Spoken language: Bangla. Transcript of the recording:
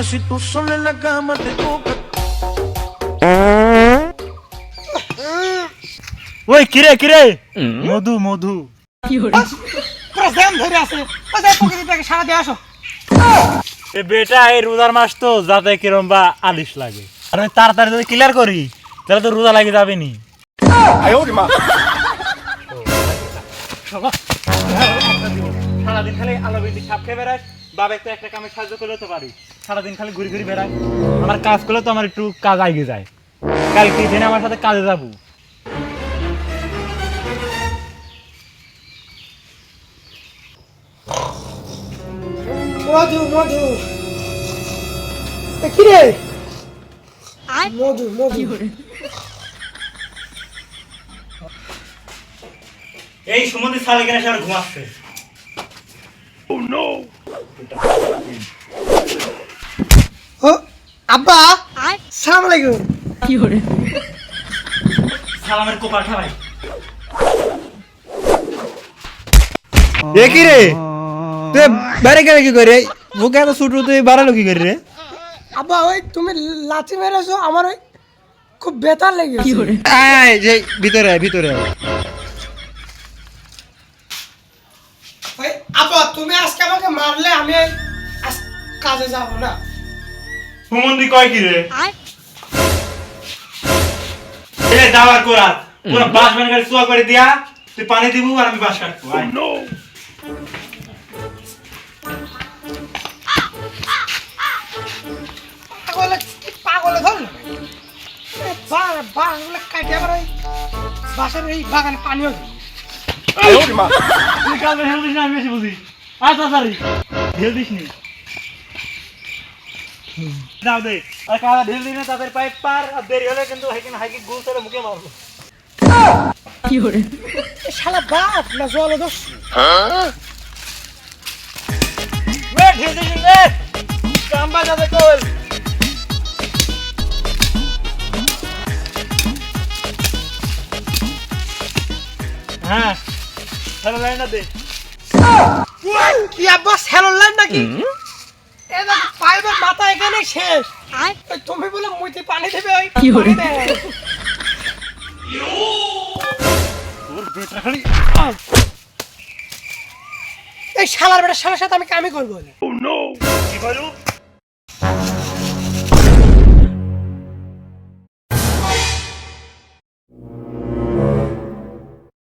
Dime si tú sola en la cama te toca. ওই কিরে কিরে মধু মধু ধরে আছে ও যাই প্রকৃতিটাকে সারা দিয়ে আসো এ বেটা এই রোজার মাস তো যাতে কিরম বা আলিশ লাগে। আর আমি তাড়াতাড়ি যদি ক্লিয়ার করি তাহলে তো রোজা লাগে যাবে নি সারাদিন খালি আলো বিদ্যুৎ সাপ খেয়ে বেড়াস বাবা তো একটা কামে সাহায্য করলে তো পারি। সারাদিন খালি ঘুরি ঘুরি বেড়াই আমার কাজ করলে তো আমার একটু কাজ আগে যায়। কালকে দিনে আমার সাথে কাজে যাব। মধু মধু। কি রে? মধু মধু। এই সুমন্দি সালে কেন সে ঘুমাচ্ছে। ও আব্বা সালাম আলাইকুম। সালামের কোপার খাবাই। এ কি রে? তুই বাইরে গেলে কি করে? বুকে এত ছুটু তুই বাড়ালো কি করে রে? আব্বা ওই তুমি লাচি মেরেছো আমার ওই খুব বেতার লেগেছে। আয় আয়, যে ভিতরে আয় ভিতরে। আয়। ওই আব্বা তুমি আজকে আমাকে মারলে আমি কাজে যাব না। সুমন্দি কয় কি রে? এ দাবার করা পুরো বাস বান করে সুয়া করে দিয়া তুই পানি দিবু আর আমি বাস কাটবো। পাগলে কি পাগলে আবার ওই বাসার এই বাগানে পানিও দিই। তুই না আমি বেশি বুঝি আয় তাড়াতাড়ি। ঢেল দিস নি। দাও দে আর কালা ঢেল দিনে তাদের পাইপ পার আর দেরি হলে কিন্তু হাইকিন হাইকি গুল ছেড়ে মুখে মারবো। এ শালা বাপ না জল দোষ। রে ঢেল দিস রে কাম্বা যাবে কল হ্যাঁ চলো লাইনটা দে। কি আব্বা স্যালন লাইন নাকি? এ দেখ পাইপের মাথা এখানে শেষ। তুমি বলে মুইতে পানি দেবে ওই পানি দেয়। এই শালার বেটার সাথে আমি কামই করব কি করু